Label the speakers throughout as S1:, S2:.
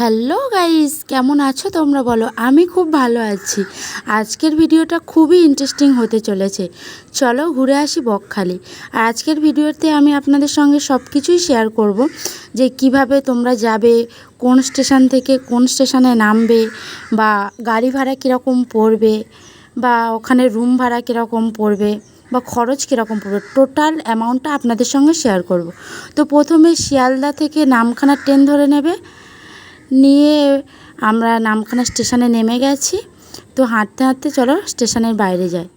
S1: Hello guys, কেমন আছো তোমরা বলো? আমি খুব ভালো আছি। আজকের ভিডিওটা খুবই ইন্টারেস্টিং হতে চলেছে। চলো ঘুরে আসি বকখালি। আর আজকের ভিডিওতে আমি আপনাদের সঙ্গে সব কিছুই শেয়ার করব, যে কীভাবে তোমরা যাবে, কোন স্টেশন থেকে কোন স্টেশনে নামবে, বা গাড়ি ভাড়া কীরকম পড়বে, বা ওখানে রুম ভাড়া কীরকম পড়বে, বা খরচ কীরকম পড়বে টোটাল অ্যামাউন্টটা আপনাদের সঙ্গে শেয়ার করব। তো প্রথমে শিয়ালদা থেকে নামখানা ট্রেন ধরে নেবে নিয়ে আমরা নামখানা স্টেশনে নেমে গেছি। তো হাঁটতে হাঁটতে চলো স্টেশনের বাইরে যাই।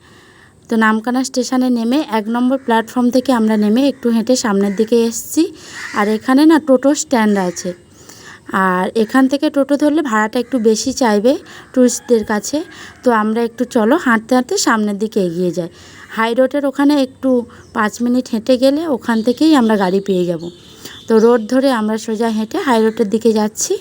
S1: তো নামখানা স্টেশনে নেমে এক নম্বর প্ল্যাটফর্ম থেকে আমরা নেমে একটু হেঁটে সামনের দিকে এসেছি। আর এখানে না টোটো স্ট্যান্ড আছে। আর এখান থেকে টোটো ধরলে ভাড়াটা একটু বেশি চাইবে ট্যুরিস্টদের কাছে। তো আমরা একটু চলো হাঁটতে হাঁটতে সামনের দিকে এগিয়ে যাই। হাই রোডের ওখানে একটু পাঁচ মিনিট হেঁটে গেলে ওখান থেকেই আমরা গাড়ি পেয়ে যাব। তো রোড ধরে আমরা সোজা হেঁটে হাই রোডের দিকে যাচ্ছি।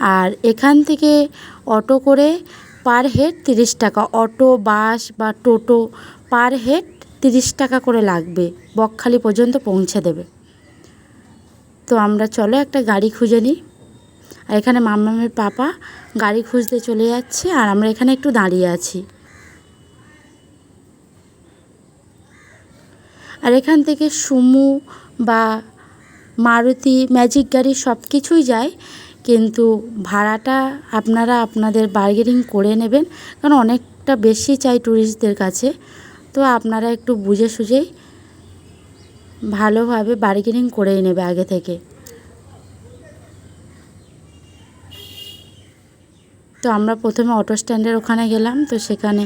S1: আর এখান থেকে অটো করে পার হেড তিরিশ টাকা। অটো, বাস বা টোটো পার হেড তিরিশ টাকা করে লাগবে। বকখালি পর্যন্ত পৌঁছে দেবে। তো আমরা চলো একটা গাড়ি খুঁজে নিই। আর এখানে মামামের পাপা গাড়ি খুঁজতে চলে যাচ্ছে আর আমরা এখানে একটু দাঁড়িয়ে আছি। আর এখান থেকে সুমু বা মারুতি, ম্যাজিক গাড়ি সব কিছুই যায়। কিন্তু ভাড়াটা আপনারা আপনাদের বার্গেনিং করে নেবেন, কারণ অনেকটা বেশি চাই ট্যুরিস্টদের কাছে। তো আপনারা একটু বুঝে সুঝেই ভালোভাবে বার্গেনিং করেই নেবে আগে থেকে। তো আমরা প্রথমে অটো স্ট্যান্ডের ওখানে গেলাম, তো সেখানে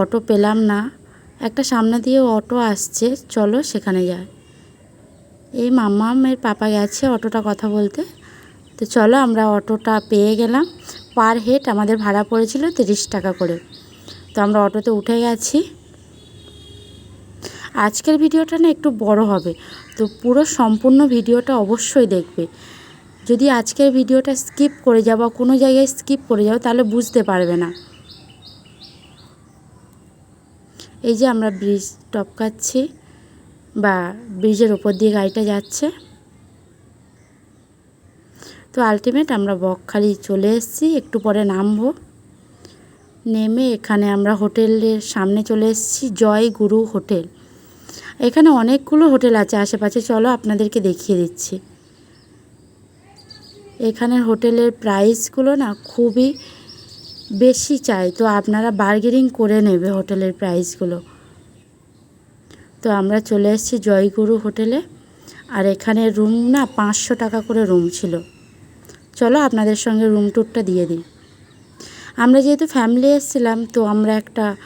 S1: অটো পেলাম না। একটা সামনে দিয়ে অটো আসছে, চলো সেখানে যায় এই মাম্মামের পাপা গেছে অটোটা কথা বলতে। তো চলো আমরা অটোটা পেয়ে গেলাম। পার হেড আমাদের ভাড়া পড়েছিল তিরিশ টাকা করে। তো আমরা অটোতে উঠে গেছি। আজকের ভিডিওটা না একটু বড় হবে। তো পুরো সম্পূর্ণ ভিডিওটা অবশ্যই দেখবে। যদি আজকের ভিডিওটা স্কিপ করে যাও বা কোনো জায়গায় স্কিপ করে যাও, তাহলে বুঝতে পারবে না। এই যে আমরা ব্রিজ টপকাচ্ছি বা ব্রিজের ওপর দিয়ে গাড়িটা যাচ্ছে। তো আলটিমেট আমরা বকখালি চলে এসেছি, একটু পরে নামবো। নেমে এখানে আমরা হোটেলের সামনে চলে এসেছি, জয় গুরু হোটেল। এখানে অনেকগুলো হোটেল আছে আশেপাশে, চলো আপনাদেরকে দেখিয়ে দিচ্ছি। এখানের হোটেলের প্রাইসগুলো না খুবই বেশি চাই, তো আপনারা বার্গেনিং করে নেবে হোটেলের প্রাইসগুলো। তো আমরা চলে এসেছি জয়গুরু হোটেলে, আর এখানে রুম না পাঁচশো টাকা করে রুম ছিল। চলো আপনাদের সঙ্গে রুম ট্যুরটা দিয়ে দিই। আমরা যেহেতু ফ্যামিলি এসেছিলাম, তো আমরা একটা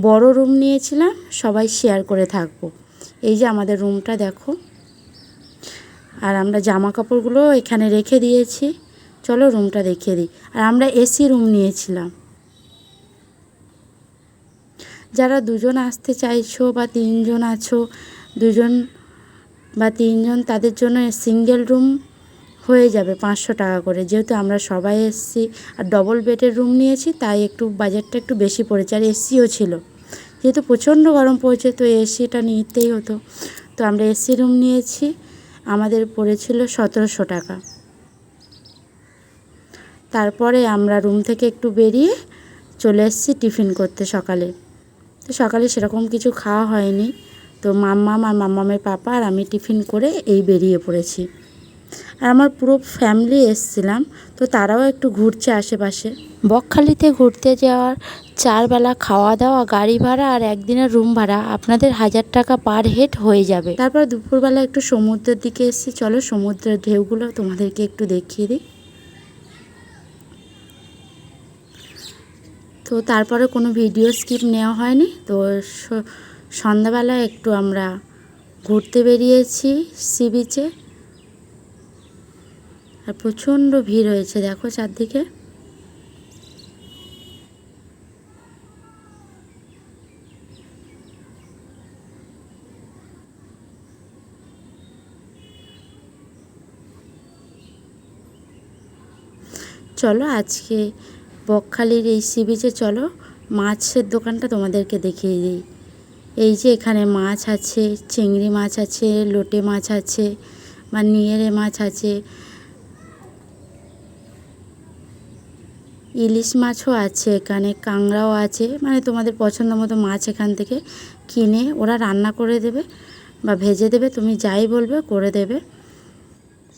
S1: বড় রুম নিয়েছিলাম, সবাই শেয়ার করে থাকব। এই যে আমাদের রুমটা দেখো। আর আমরা জামা কাপড়গুলো এখানে রেখে দিয়েছি। চলো রুমটা দেখিয়ে দিই। আর আমরা এসি রুম নিয়েছিলাম। যারা দুজন আসতে চাইছো বা তিনজন আছো, দুজন বা তিনজন, তাদের জন্য সিঙ্গেল রুম হয়ে যাবে পাঁচশো টাকা করে। যেহেতু আমরা সবাই এসছি আর ডবল বেডের রুম নিয়েছি, তাই একটু বাজেটটা একটু বেশি পড়েছে আর এসিও ছিল। যেহেতু প্রচণ্ড গরম পড়েছে, তো এসিটা নিতেই হতো। তো আমরা এসি রুম নিয়েছি, আমাদের পড়েছিল সতেরোশো টাকা। তারপরে আমরা রুম থেকে একটু বেরিয়ে চলে এসেছি টিফিন করতে সকালে। তো সকালে সেরকম কিছু খাওয়া হয়নি। তো মাম্মাম আর মাম্মামের পাপা আর আমি টিফিন করে এই বেরিয়ে পড়েছি। আর আমার পুরো ফ্যামিলি এসছিলাম তো তারাও একটু ঘুরছে আশেপাশে। বকখালিতে ঘুরতে যাওয়ার চারবেলা খাওয়া দাওয়া গাড়ি ভাড়া আর একদিনের রুম ভাড়া আপনাদের হাজার টাকা পার হেড হয়ে যাবে। তারপর দুপুরবেলা একটু সমুদ্রের দিকে এসেছি। চলো সমুদ্রের ঢেউগুলো তোমাদেরকে একটু দেখিয়ে দিই। তো তারপরে কোনো ভিডিও স্কিপ নেওয়া হয়নি তো সন্ধ্যাবেলা একটু আমরা ঘুরতে বেরিয়েছি সি বিচে আর প্রচণ্ড ভিড় হয়েছে, দেখো চারদিকে। চলো আজকে বকখালির এই সি বিচে চলো, মাছের দোকানটা তোমাদেরকে দেখিয়ে দিই। এই যে এখানে মাছ আছে, চিংড়ি মাছ আছে, লোটে মাছ আছে, বা নিয়েরে মাছ আছে ইলিশ মাছও আছে, এখানে কাংড়াও আছে। মানে তোমাদের পছন্দ মতো মাছ এখান থেকে কিনে ওরা রান্না করে দেবে বা ভেজে দেবে, তুমি যাই বলবে করে দেবে।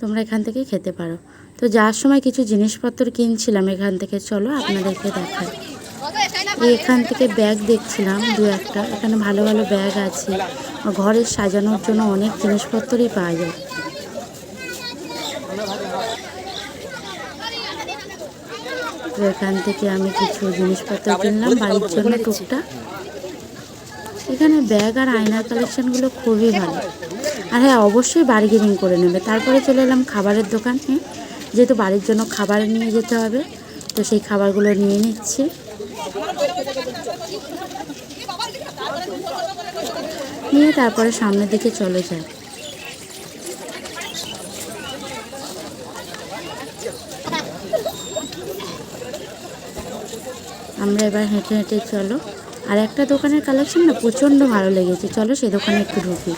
S1: তোমরা এখান থেকে খেতে পারো। তো যাওয়ার সময় কিছু জিনিসপত্র কিনছিলাম এখান থেকে, চলো আপনাদেরকে দেখাই। এখান থেকে ব্যাগ দেখছিলাম দু একটা, এখানে ভালো ভালো ব্যাগ আছে। ঘরের সাজানোর জন্য অনেক জিনিসপত্রই পাওয়া যায়। তো এখান থেকে আমি কিছু জিনিসপত্র কিনলাম, বাড়ির জন্য টুকটাক এখানে ব্যাগ আর আয়নার কালেকশানগুলো খুবই ভালো। আর হ্যাঁ অবশ্যই বার্গেনিং করে নেবে। তারপরে চলে এলাম খাবারের দোকানে যেহেতু বাড়ির জন্য খাবার নিয়ে যেতে হবে, তো সেই খাবারগুলো নিয়ে নিচ্ছি। নিয়ে তারপরে সামনের দিকে চলে যায় আমরা এবার হেঁটে হেঁটে চলো। আর একটা দোকানের কালেকশন না প্রচণ্ড ভালো লেগেছে। চলো সে দোকানে একটু ঢুকি।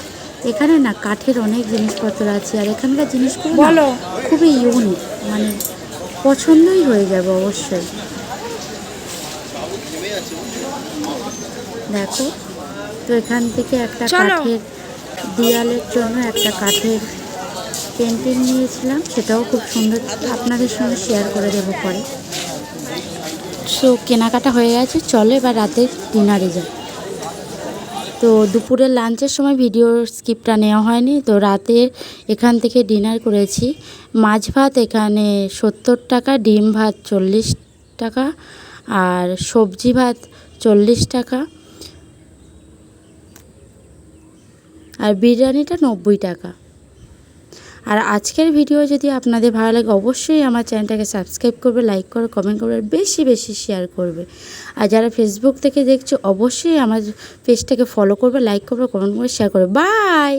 S1: এখানে না কাঠের অনেক জিনিসপত্র আছে আর এখানকার জিনিসগুলো বলো। খুবই ইউনিক মানে পছন্দই হয়ে যাবে অবশ্যই। দেখো তো এখান থেকে একটা কাঠের দেয়ালের জন্য একটা কাঠের পেন্টিং নিয়েছিলাম। সেটাও খুব সুন্দর আপনাদের সঙ্গে শেয়ার করে দেবো পরে। সো কেনাকাটা হয়ে গেছে, চলো এবার রাতে ডিনারে যাই। তো দুপুরের লাঞ্চের সময় ভিডিওর স্কিপটা নেওয়া হয়নি, তো রাতে এখান থেকে ডিনার করেছি। মাছ ভাত এখানে সত্তর টাকা, ডিম ভাত চল্লিশ টাকা, আর সবজি ভাত চল্লিশ টাকা, আর বিরিয়ানিটা নব্বই টাকা। আর আজকের ভিডিও যদি আপনাদের ভালো লাগে, অবশ্যই আমার চ্যানেলটাকে সাবস্ক্রাইব করবে লাইক করবে কমেন্ট করবে বেশি বেশি শেয়ার করবে। আর যারা ফেসবুক থেকে দেখছ, অবশ্যই আমার পেজটাকে ফলো করবে লাইক করবে কমেন্ট করবে শেয়ার করবে। বাই